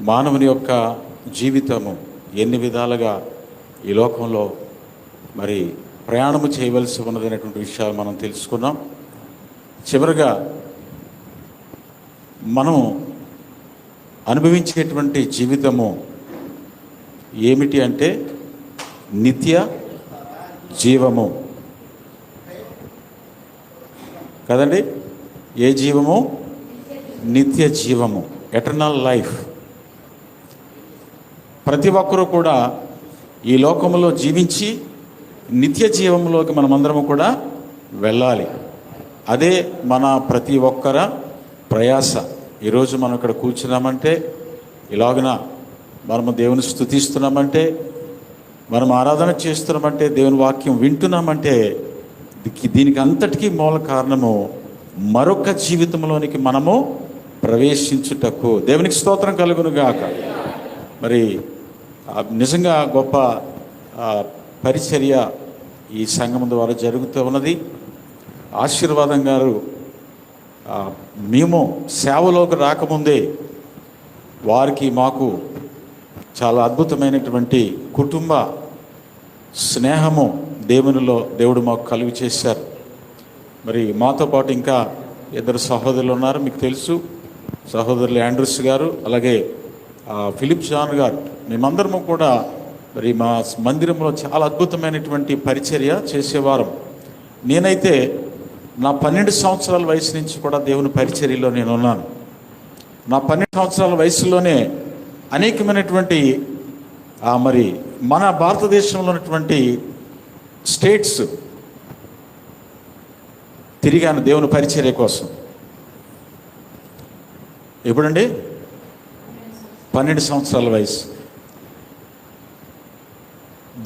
మానవుని యొక్క జీవితము ఎన్ని విధాలుగా ఈ లోకంలో మరి ప్రయాణము చేయవలసి ఉన్నదనేటువంటి విషయాలు మనం తెలుసుకున్నాం. చివరిగా మనం అనుభవించేటువంటి జీవితము ఏమిటి అంటే నిత్య జీవము. కదండి? ఏ జీవము? నిత్య జీవము. Eternal life. ప్రతి ఒక్కరూ కూడా ఈ లోకంలో జీవించి నిత్య జీవంలోకి మనమందరము కూడా వెళ్ళాలి. అదే మన ప్రతి ఒక్కర ప్రయాస. ఈరోజు మనం ఇక్కడ కూర్చున్నామంటే ఇలాగున మనము దేవుని స్థుతిస్తున్నామంటే మనం ఆరాధన చేస్తున్నామంటే దేవుని వాక్యం వింటున్నామంటే దీనికి- అంతటికీ మూల కారణము మరొక జీవితంలోనికి మనము ప్రవేశించుటకు. దేవునికి స్తోత్రం కలుగును గాక మరి నిజంగా గొప్ప పరిచర్య ఈ సంఘం ద్వారా జరుగుతూ ఉన్నది. ఆశీర్వాదం గారు మేము సేవలోకి రాకముందే వారికి మాకు చాలా అద్భుతమైనటువంటి కుటుంబ స్నేహము దేవునిలో దేవుడు మాకు కలుగు చేశారు. మరి మాతో పాటు ఇంకా ఇద్దరు సహోదరులు ఉన్నారు మీకు తెలుసు. సహోదరులు యాండ్రూస్ గారు అలాగే ఫిలిప్ జాన్ గారు. మేమందరము కూడా మరి మా మందిరంలో చాలా అద్భుతమైనటువంటి పరిచర్య చేసేవారం. నేనైతే నా పన్నెండు సంవత్సరాల వయసు నుంచి కూడా దేవుని పరిచర్యలో నేను ఉన్నాను నా పన్నెండు సంవత్సరాల వయసులోనే అనేకమైనటువంటి మరి మన భారతదేశంలో ఉన్నటువంటి స్టేట్స్ తిరిగాను దేవుని పరిచర్య కోసం. ఎప్పుడండి? పన్నెండు సంవత్సరాల వయసు.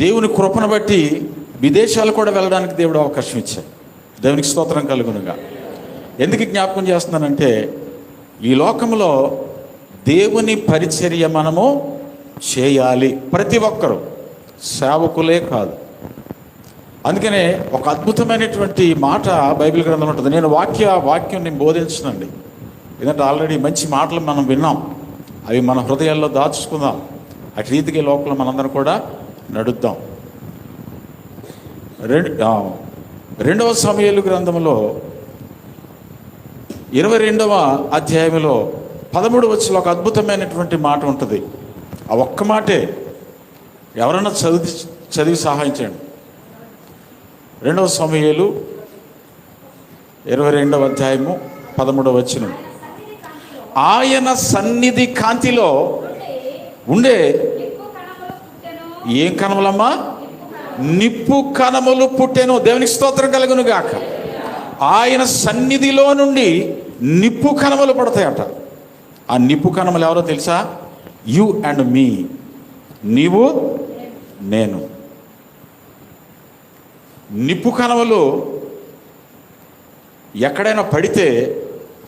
దేవుని కృపను బట్టి విదేశాలు కూడా వెళ్ళడానికి దేవుడు అవకాశం ఇచ్చాడు. దేవునికి స్తోత్రం కలుగునుగా. ఎందుకు జ్ఞాపకం చేస్తున్నానంటే ఈ లోకంలో దేవుని పరిచర్య మనము చేయాలి. ప్రతి ఒక్కరూ. సేవకులే కాదు. అందుకనే ఒక అద్భుతమైనటువంటి మాట బైబిల్ గ్రంథంలో ఉంటుంది. నేను వాక్య వాక్యం నేను బోధించనండి. ఎందుకంటే ఆల్రెడీ మంచి మాటలు మనం విన్నాం. అవి మన హృదయాల్లో దాచుకుందాం. అటు రీతికి లోపల మనందరం కూడా నడుద్దాం. రెండు రెండవ సమయాలు గ్రంథంలో ఇరవై రెండవ అధ్యాయంలో పదమూడు వచ్చిన ఒక అద్భుతమైనటువంటి మాట ఉంటుంది. ఆ ఒక్క మాటే ఎవరన్నా చదివి చదివి సహాయం చేయండి. రెండవ సమయాలు ఇరవై రెండవ అధ్యాయము పదమూడవ వచనం. ఆయన సన్నిధి కాంతిలో ఉండే ఏం కనములమ్మా నిప్పు కణములు పుట్టెను. దేవునికి స్తోత్రం కలుగును గాక. ఆయన సన్నిధిలో నుండి నిప్పు కణములు పడతాయట. ఆ నిప్పు కణములు ఎవరో తెలుసా? You and me. నీవు నేను. నిప్పు కణములు ఎక్కడైనా పడితే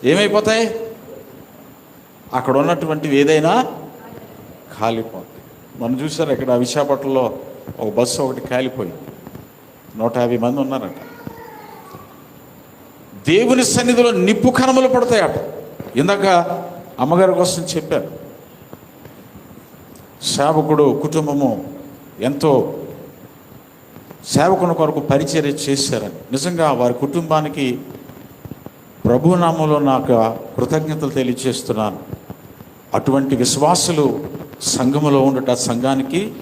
ఏమైపోతాయి? అక్కడ ఉన్నటువంటివి ఏదైనా కాలిపోతాయి. మనం చూసారు ఇక్కడ విశాఖపట్నంలో ఒక బస్సు ఒకటి కాలిపోయింది. నూట యాభై మంది ఉన్నారట. దేవుని సన్నిధిలో నిప్పు కణములు పడతాయట. ఇందాక అమ్మగారి కోసం చెప్పారు సేవకుడు కుటుంబము ఎంతో సేవకుని కొరకు పరిచర్య చేశారని. నిజంగా వారి కుటుంబానికి ప్రభునామంలో నాకు కృతజ్ఞతలు తెలియజేస్తున్నాను. అటువంటి విశ్వాసులు సంఘములో ఉండట సంఘానికి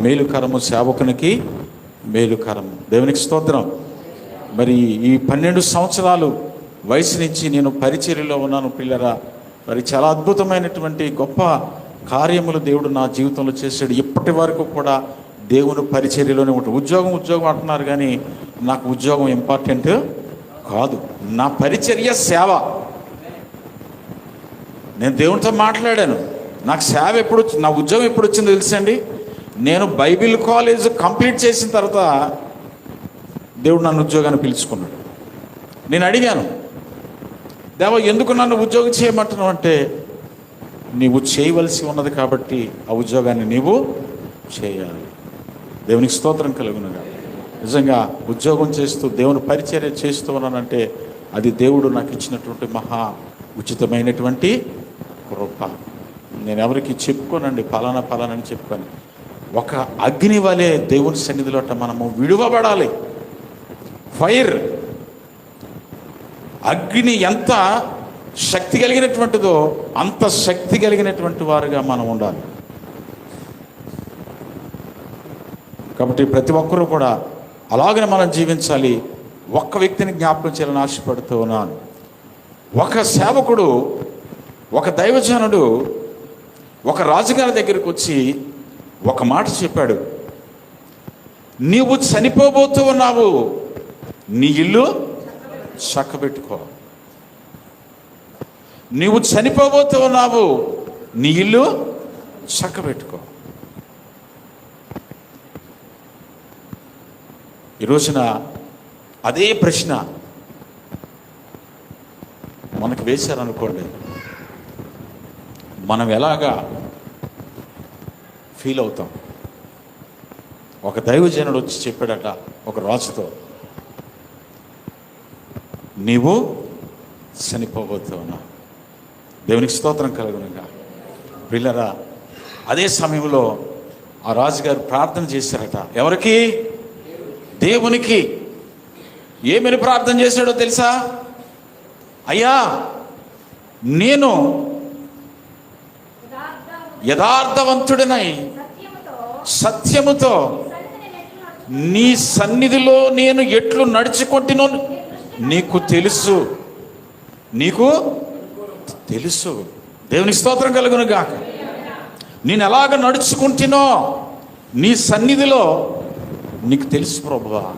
మేలుకరము సేవకునికి మేలుకరము. దేవునికి స్తోత్రం. మరి ఈ పన్నెండు సంవత్సరాలు వయసు నుంచి నేను పరిచర్యలో ఉన్నాను పిల్లరా. మరి చాలా అద్భుతమైనటువంటి గొప్ప కార్యములు దేవుడు నా జీవితంలో చేశాడు. ఇప్పటి వరకు కూడా దేవుని పరిచర్యలోనే ఉంటాడు ఉద్యోగం ఉద్యోగం అంటున్నారు కానీ నాకు ఉద్యోగం ఇంపార్టెంట్ కాదు. నా పరిచర్య సేవ. నేను దేవునితో మాట్లాడాను. నాకు సేవ ఎప్పుడు నా ఉద్యోగం ఎప్పుడు వచ్చిందో తెలుసండి? నేను బైబిల్ కాలేజ్ కంప్లీట్ చేసిన తర్వాత దేవుడు నన్ను ఉద్యోగాన్ని పిలుచుకున్నాడు. నేను అడిగాను దేవా ఎందుకు నన్ను ఉద్యోగం చేయమంటున్నావు? అంటే నీవు చేయవలసి ఉన్నది కాబట్టి ఆ ఉద్యోగాన్ని నీవు చేయాలి. దేవునికి స్తోత్రం కలుగునుగా నిజంగా ఉద్యోగం చేస్తూ దేవుని పరిచర్య చేస్తూ ఉన్నానంటే అది దేవుడు నాకు ఇచ్చినటువంటి మహా ఉచితమైనటువంటి నేను ఎవరికి చెప్పుకోనండి ఫలానా ఫలానా అని చెప్పుకొని. ఒక అగ్ని వలె దేవుని సన్నిధిలో మనము విడువబడాలి. ఫైర్. అగ్ని ఎంత శక్తి కలిగినటువంటిదో అంత శక్తి కలిగినటువంటి వారుగా మనం ఉండాలి. కాబట్టి ప్రతి ఒక్కరూ కూడా అలాగనే మనం జీవించాలి. ఒక్క వ్యక్తిని జ్ఞాపకం చేయాలని ఆశపడుతూ ఉన్నాను. ఒక సేవకుడు ఒక దైవజనుడు ఒక రాజుగారి దగ్గరికి వచ్చి ఒక మాట చెప్పాడు. నీవు చనిపోబోతూ ఉన్నావు. నీ ఇల్లు చక్కబెట్టుకో. నీవు చనిపోబోతూ ఉన్నావు. నీ ఇల్లు చక్కబెట్టుకో. ఈ రోజున అదే ప్రశ్న మనకు వేశారనుకోండి. మనం ఎలాగా ఫీల్ అవుతాం. ఒక దైవజనుడు వచ్చి చెప్పాడట ఒక రాజుతో నీవు చనిపోబోతున్నా దేవునికి స్తోత్రం కలుగునుగా. పిల్లరా అదే సమయంలో ఆ రాజుగారు ప్రార్థన చేశారట. ఎవరికి? దేవునికి. ఏమని ప్రార్థన చేశాడో తెలుసా? అయ్యా నేను యథార్థవంతుడినై సత్యముతో నీ సన్నిధిలో నేను ఎట్లు నడుచుకుంటునో నీకు తెలుసు. నీకు తెలుసు. దేవుని స్తోత్రం కలుగును గాక. నేను ఎలాగ నడుచుకుంటునో నీ సన్నిధిలో నీకు తెలుసు ప్రభువా.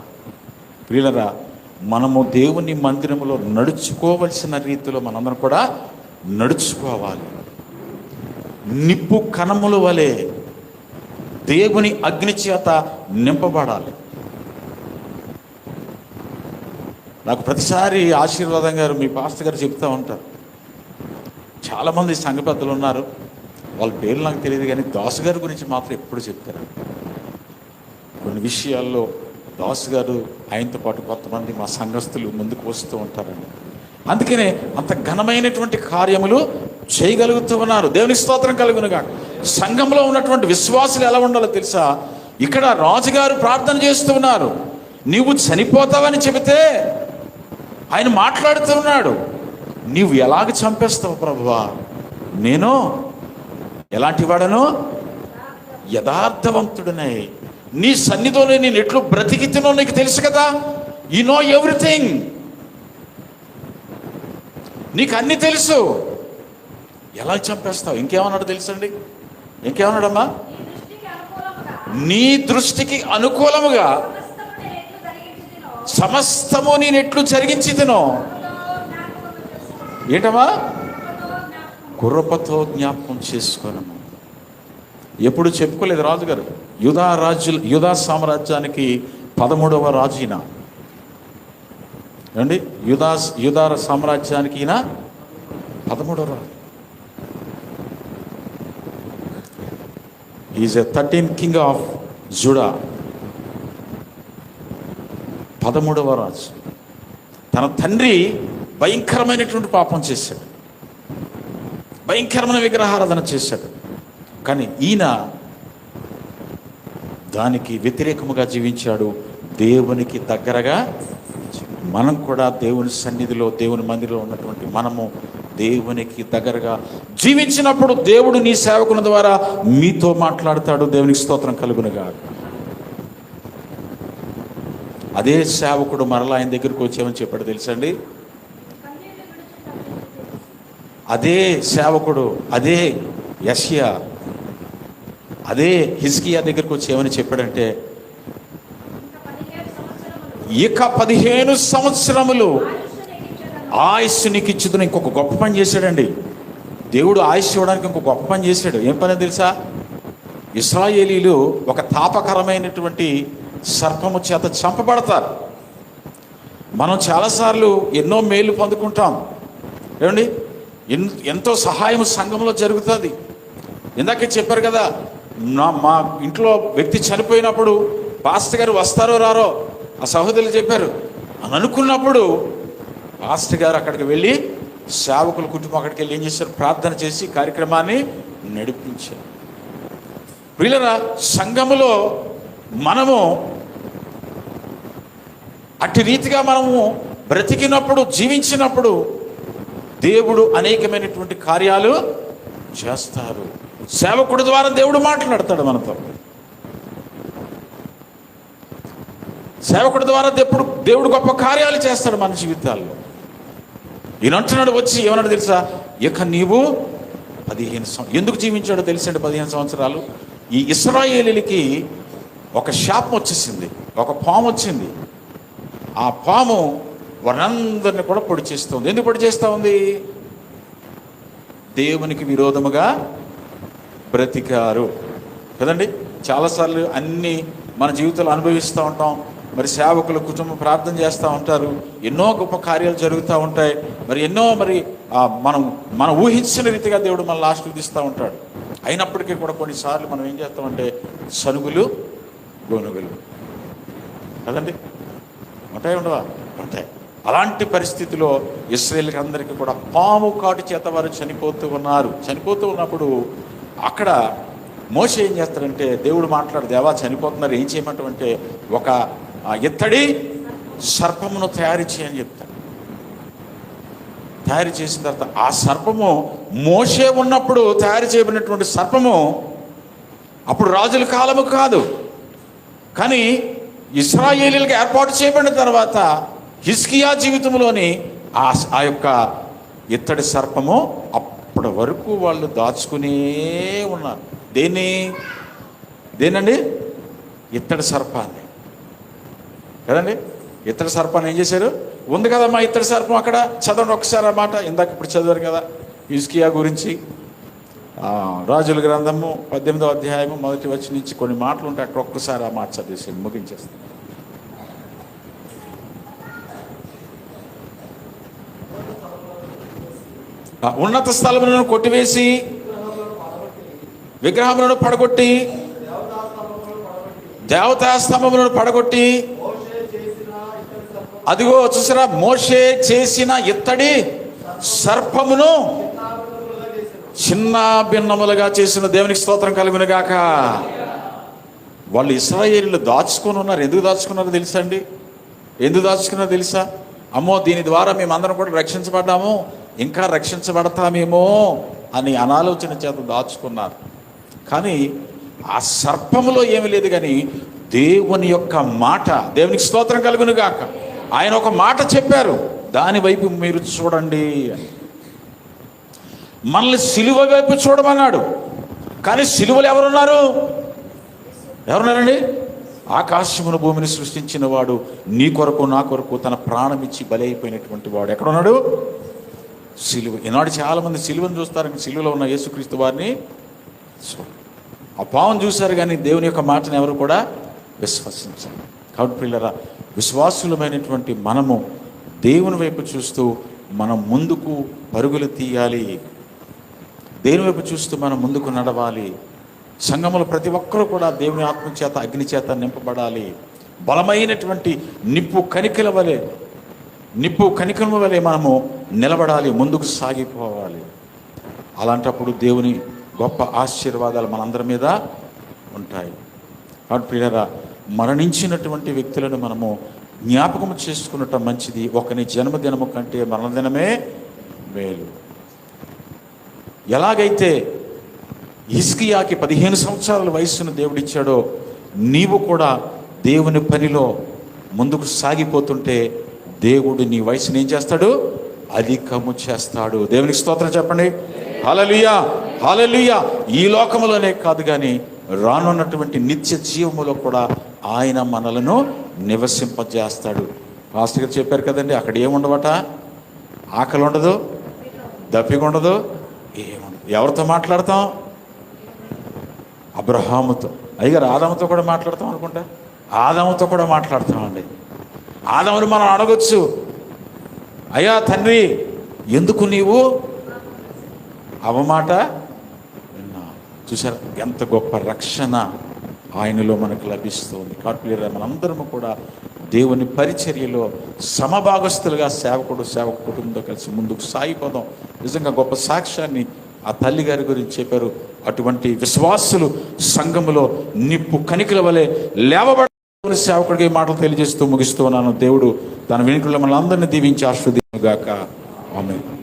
ప్రియులరా మనము దేవుని మందిరంలో నడుచుకోవలసిన రీతిలో మనందరం కూడా నడుచుకోవాలి. నిప్పు కణముల వలె దేవుని అగ్ని చేత నింపబడాలి. నాకు ప్రతిసారి ఆశీర్వాదం గారు మీ పాస్టర్ గారు చెప్తూ ఉంటారు. చాలామంది సంఘ పెద్దలు ఉన్నారు. వాళ్ళ పేర్లు నాకు తెలియదు కానీ దాసు గారి గురించి మాత్రం ఎప్పుడు చెప్తారు. కొన్ని విషయాల్లో దాసు గారు ఆయనతో పాటు కొంతమంది మా సంఘస్థులు ముందుకు వస్తూ ఉంటారండి. అందుకనే అంత ఘనమైనటువంటి కార్యములు చేయగలుగుతూ ఉన్నారు. దేవుని స్తోత్రం కలుగునుగా సంఘంలో ఉన్నటువంటి విశ్వాసులు ఎలా ఉండాలో తెలుసా? ఇక్కడ రాజుగారు ప్రార్థన చేస్తూ ఉన్నారు. నీవు చనిపోతావని చెబితే ఆయన మాట్లాడుతూ ఉన్నాడు. నీవు ఎలాగ చంపేస్తావు ప్రభువా? నేను ఎలాంటి వాడను? యథార్థవంతుడనే. నీ సన్నిధిలో నేను ఎట్లు బ్రతికితునో నీకు తెలుసు కదా? You know everything. నీకు అన్ని తెలుసు. ఎలా చంపేస్తావు? ఇంకేమన్నాడు తెలుసండి? ఇంకేమన్నాడమ్మా? నీ దృష్టికి అనుకూలముగా సమస్తము నేను ఎట్లు జరిగించి తినో ఏంటమ్మా? కుర్రపతో జ్ఞాపకం చేసుకోనము ఎప్పుడు చెప్పుకోలేదు రాజుగారు. యుధా రాజు యుధా సామ్రాజ్యానికి పదమూడవ రాజు ఈయన. అండి యుధా యుధా సామ్రాజ్యానికి ఈయన పదమూడవ రాజు. Is a thirteen king of Judah పదమూడవ రాజు. తన తండ్రి భయంకరమైనటువంటి పాపం చేశాడు. భయంకరమైన విగ్రహారాధన చేశాడు. కానీ ఈయన దానికి వ్యతిరేకముగా జీవించాడు. దేవునికి దగ్గరగా మనం కూడా దేవుని సన్నిధిలో దేవుని మందిలో ఉన్నటువంటి మనము దేవునికి దగ్గరగా జీవించినప్పుడు దేవుడు నీ సేవకుల ద్వారా మీతో మాట్లాడతాడు. దేవునికి స్తోత్రం కలుగునుగా అదే సేవకుడు మరలా ఆయన దగ్గరికి వచ్చామని చెప్పాడు తెలుసండి? అదే సేవకుడు అదే యష్యా అదే హిజ్కియా దగ్గరికి వచ్చి ఏమని చెప్పాడంటే ఇక పదిహేను సంవత్సరములు. ఆయుష్ నీకు ఇచ్చుతున్న ఇంకొక గొప్ప పని చేశాడండి. దేవుడు ఆయుష్ ఇవ్వడానికి ఇంకొక గొప్ప పని చేశాడు. ఏం పని తెలుసా? ఇస్రాయేలీలు ఒక తాపకరమైనటువంటి సర్పము చేత చంపబడతారు. మనం చాలాసార్లు ఎన్నో మేలు పొందుకుంటాం. ఏమండి? ఎన్- ఎంతో సహాయం సంఘంలో జరుగుతుంది. ఇందాక చెప్పారు కదా నా మా ఇంట్లో వ్యక్తి చనిపోయినప్పుడు పాస్టర్ గారు వస్తారో రారో ఆ సహోదరులు చెప్పారు. అని అనుకున్నప్పుడు ఆస్తి గారు అక్కడికి వెళ్ళి సేవకుల కుటుంబం అక్కడికి వెళ్ళి ఏం చేశారు? ప్రార్థన చేసి కార్యక్రమాన్ని నడిపించారు. వీళ్ళరా సంఘములో మనము అట్టి రీతిగా మనము బ్రతికినప్పుడు జీవించినప్పుడు దేవుడు అనేకమైనటువంటి కార్యాలు చేస్తారు. సేవకుడి ద్వారా దేవుడు మాట్లాడతాడు మనతో. సేవకుడి ద్వారా దేవుడు దేవుడు గొప్ప కార్యాలు చేస్తాడు మన జీవితాల్లో. ఈయన అంటున్నాడు వచ్చి ఏమన్నాడు తెలుసా? ఇక నీవు పదిహేను సంవత్సరం ఎందుకు జీవించాడో తెలిసండి పదిహేను సంవత్సరాలు? ఈ ఇస్రాయేలీలకి ఒక శాపం వచ్చేసింది ఒక పాము వచ్చింది. ఆ పాము వారందరిని కూడా పొడి చేస్తుంది. ఎందుకు పొడి చేస్తూ ఉంది దేవునికి విరోధముగా బ్రతికారు. కదండి? చాలాసార్లు అన్ని మన జీవితంలో అనుభవిస్తూ ఉంటాం. మరి సేవకులు కుటుంబ ప్రార్థన చేస్తూ ఉంటారు. ఎన్నో గొప్ప కార్యాలు జరుగుతూ ఉంటాయి. మరి ఎన్నో మరి మనం మనం ఊహించిన రీతిగా దేవుడు మన ఆశీర్వదిస్తూ ఉంటాడు. అయినప్పటికీ కూడా కొన్నిసార్లు మనం ఏం చేస్తామంటే సనుగులు గోనుగులు. కదండి? ఉంటాయి ఉండవా? ఉంటాయి. అలాంటి పరిస్థితిలో ఇస్రాయేల్కి అందరికీ కూడా పాము కాటు చేత వారు చనిపోతూ ఉన్నారు. చనిపోతూ ఉన్నప్పుడు అక్కడ మోస ఏం చేస్తాడంటే దేవుడు మాట్లాడు దేవా చనిపోతున్నారు. ఏం చేయమంటామంటే ఒక ఆ, ఇత్తడి సర్పమును తయారు చేయని చెప్తాడు తయారు చేసిన తర్వాత ఆ సర్పము మోసే ఉన్నప్పుడు తయారు చేయబడినటువంటి సర్పము అప్పుడు రాజుల కాలము కాదు. కానీ ఇస్రాయేలీలకు ఏర్పాటు చేయబడిన తర్వాత హిస్కియా జీవితంలోని ఆ ఆ యొక్క ఇత్తడి సర్పము అప్పటి వరకు వాళ్ళు దాచుకునే ఉన్నారు. దేన్ని? దేనండి ఇత్తడి సర్పాన్ని. కదండి? ఇతర సర్పాన్ని ఏం చేశారు? ఉంది కదమ్మా ఇతర సర్పం అక్కడ? చదవండి ఒకసారి ఆ మాట. ఇందాక ఇప్పుడు చదివారు కదా ఇస్కియా గురించి. రాజుల గ్రంథము పద్దెనిమిదో అధ్యాయము మొదటి వచ్చి నుంచి కొన్ని మాటలు ఉంటాయి. అక్కడ ఒక్కసారి ఆ మాట చదివేసి ముగించేస్తాను. ఉన్నత స్థలములను కొట్టివేసి విగ్రహములను పడగొట్టి దేవతా స్తంభములను పడగొట్టి అదిగో చూసారా మోషే చేసిన ఇత్తడి సర్పమును చిన్న భిన్నములుగా చేసిన దేవునికి స్తోత్రం కలుగును గాక వాళ్ళు ఇస్రాయేలీలు దాచుకొని ఉన్నారు. ఎందుకు దాచుకున్నారో తెలుసా అండి? ఎందుకు దాచుకున్నారో తెలుసా? అమ్మో దీని ద్వారా మేమందరం కూడా రక్షించబడ్డాము. ఇంకా రక్షించబడతామేమో అని అనాలోచన చేత దాచుకున్నారు. కానీ ఆ సర్పములో ఏమీ లేదు కానీ దేవుని యొక్క మాట దేవునికి స్తోత్రం కలుగును గాక ఆయన ఒక మాట చెప్పారు దాని వైపు మీరు చూడండి అని. మనల్ని సిలువ వైపు చూడమన్నాడు. కానీ సిలువలు ఎవరున్నారు? ఎవరున్నారండి? ఆకాశమును భూమిని సృష్టించిన వాడు నీ కొరకు నా కొరకు తన ప్రాణం ఇచ్చి బలి అయిపోయినటువంటి వాడు. ఎక్కడున్నాడు? సిలువ. ఈనాడు చాలామంది సిలువను చూస్తారు కానీ సిలువలో ఉన్న యేసుక్రీస్తు వారిని ఆ పావును చూశారు కానీ దేవుని యొక్క మాటను ఎవరు కూడా విశ్వసించారు. కాబట్టి పిల్లరా విశ్వాసులమైనటువంటి మనము దేవుని వైపు చూస్తూ మనం ముందుకు పరుగులు తీయాలి. దేవుని వైపు చూస్తూ మనం ముందుకు నడవాలి. సంఘములో ప్రతి ఒక్కరూ కూడా దేవుని ఆత్మచేత అగ్నిచేత అగ్ని చేత నింపబడాలి. బలమైనటువంటి నిప్పు కనికల వలె నిప్పు కనికల వలె మనము నిలబడాలి ముందుకు సాగిపోవాలి. అలాంటప్పుడు దేవుని గొప్ప ఆశీర్వాదాలు మనందరి మీద ఉంటాయి. కాబట్టి ప్రియరా మరణించినటువంటి వ్యక్తులను మనము జ్ఞాపకం చేసుకున్నటం మంచిది. ఒకని జన్మదినము కంటే మరణదినమే మేలు. ఎలాగైతే ఇస్కియాకి పదిహేను సంవత్సరాల వయస్సును దేవుడిచ్చాడో నీవు కూడా దేవుని పనిలో ముందుకు సాగిపోతుంటే దేవుడు నీ వయసుని ఏం చేస్తాడు? అధికము చేస్తాడు. దేవునికి స్తోత్రం చెప్పండి. హలలుయా హలలుయా ఈ లోకములోనే కాదు కానీ రానున్నటువంటి నిత్య జీవములో కూడా ఆయన మనలను నివసింపజేస్తాడు. పాస్టర్ గారు చెప్పారు కదండి అక్కడ ఏముండవట? ఆకలి ఉండదు దప్పిక ఉండదు ఏముండదు. ఎవరితో మాట్లాడతాం? అబ్రహాముతో. అయ్యగారు ఆదాముతో కూడా మాట్లాడతాం అనుకుంటా? ఆదాముతో కూడా మాట్లాడతామండి. ఆదాముని మనం అడగొచ్చు. అయ్యా తండ్రి ఎందుకు నీవు అవమాట విన్నా చూసారు ఎంత గొప్ప రక్షణ. ఆయనలో మనకు లభిస్తుంది. కాబట్టి మనందరము కూడా దేవుని పరిచర్యలో సమభాగస్తులుగా సేవకుడు సేవక కుటుంబంతో కలిసి ముందుకు సాగిపోదాం. నిజంగా గొప్ప సాక్ష్యాన్ని ఆ తల్లి గారి గురించి చెప్పారు. అటువంటి విశ్వాసులు సంఘములో నిప్పు కనికల వలె లేవబడ సేవకుడికి మాటలు తెలియజేస్తూ ముగిస్తూ ఉన్నాను. దేవుడు తన వెనుకల్లో మనందరినీ దీవించి ఆశ్రదిగాక ఆమె